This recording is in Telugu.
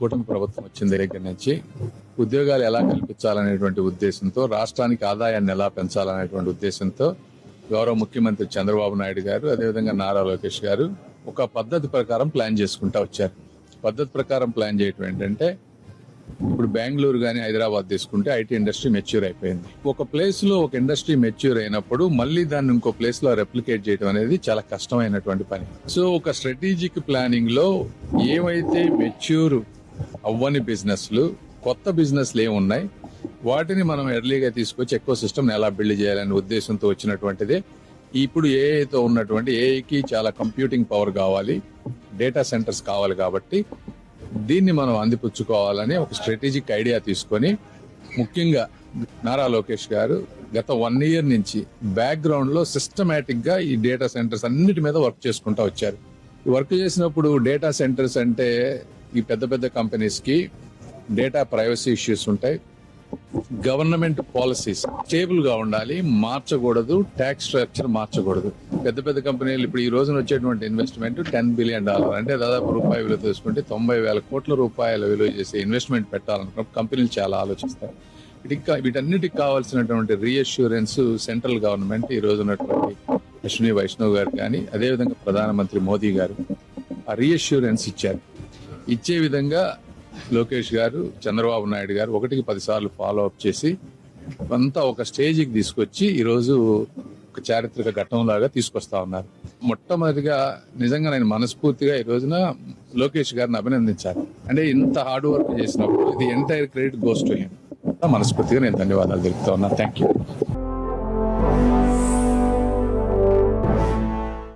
కూటమి ప్రభుత్వం వచ్చిన దగ్గర నుంచి ఉద్యోగాలు ఎలా కల్పించాలనేటువంటి ఉద్దేశంతో రాష్ట్రానికి ఆదాయాన్ని ఎలా పెంచాలనేటువంటి ఉద్దేశంతో గౌరవ ముఖ్యమంత్రి చంద్రబాబు నాయుడు గారు అదేవిధంగా నారా లోకేష్ గారు ఒక పద్ధతి ప్రకారం ప్లాన్ చేసుకుంటా వచ్చారు. పద్ధతి ప్రకారం ప్లాన్ చేయటం ఏంటంటే ఇప్పుడు బెంగళూరు కానీ హైదరాబాద్ తీసుకుంటే ఐటీ ఇండస్ట్రీ మెచ్యూర్ అయిపోయింది. ఒక ప్లేస్లో ఒక ఇండస్ట్రీ మెచ్యూర్ అయినప్పుడు మళ్ళీ దాన్ని ఇంకో ప్లేస్లో రెప్లికేట్ చేయడం అనేది చాలా కష్టమైనటువంటి పని. సో ఒక స్ట్రాటజిక్ ప్లానింగ్లో మెచ్యూర్ అవ్వని బిజినెస్లు కొత్త బిజినెస్లు ఏమున్నాయి వాటిని మనం ఎర్లీగా తీసుకొచ్చి ఎక్కువ సిస్టమ్ని ఎలా బిల్డ్ చేయాలనే ఉద్దేశంతో వచ్చినటువంటిది. ఇప్పుడు ఏఐతో ఉన్నటువంటి ఏఐకి చాలా కంప్యూటింగ్ పవర్ కావాలి డేటా సెంటర్స్ కావాలి కాబట్టి దీన్ని మనం అందిపుచ్చుకోవాలని ఒక స్ట్రాటజిక్ ఐడియా తీసుకొని ముఖ్యంగా నారా లోకేష్ గారు గత వన్ ఇయర్ నుంచి బ్యాక్గ్రౌండ్లో సిస్టమేటిక్గా ఈ డేటా సెంటర్స్ అన్నిటి మీద వర్క్ చేసుకుంటా వచ్చారు. ఈ వర్క్ చేసినప్పుడు డేటా సెంటర్స్ అంటే ఈ పెద్ద పెద్ద కంపెనీస్కి డేటా ప్రైవసీ ఇష్యూస్ ఉంటాయి. గవర్నమెంట్ పాలసీస్ స్టేబుల్గా ఉండాలి మార్చకూడదు ట్యాక్స్ స్ట్రక్చర్ మార్చకూడదు. పెద్ద పెద్ద కంపెనీలు ఇప్పుడు ఈ రోజున వచ్చేటువంటి ఇన్వెస్ట్మెంట్ టెన్ బిలియన్ డాలర్ అంటే దాదాపు రూపాయి విలువ తీసుకుంటే తొంభై వేల కోట్ల రూపాయల విలువ చేసే ఇన్వెస్ట్మెంట్ పెట్టాలనుకున్నప్పుడు కంపెనీలు చాలా ఆలోచిస్తాయి. వీటికి వీటన్నిటికి కావాల్సినటువంటి రీఅష్యూరెన్స్ సెంట్రల్ గవర్నమెంట్ ఈ రోజు ఉన్నటువంటి అశ్విని వైష్ణవ్ గారు కానీ అదేవిధంగా ప్రధానమంత్రి మోదీ గారు ఆ రీఅష్యూరెన్స్ ఇచ్చారు. ఇచ్చే విధంగా లోకేష్ గారు చంద్రబాబు నాయుడు గారు ఒకటికి పదిసార్లు ఫాలో అప్ చేసి అంతా ఒక స్టేజ్కి తీసుకొచ్చి ఈరోజు ఒక చారిత్రక ఘట్టం లాగా తీసుకొస్తా ఉన్నారు. మొట్టమొదటిగా నిజంగా నేను మనస్ఫూర్తిగా ఈ రోజున లోకేష్ గారిని అభినందించాలి. అంటే ఇంత హార్డ్ వర్క్ చేసినప్పుడు ఇది entire credit goes to him మనస్ఫూర్తిగా నేను ధన్యవాదాలు తెలుపుతా ఉన్నా. Thank you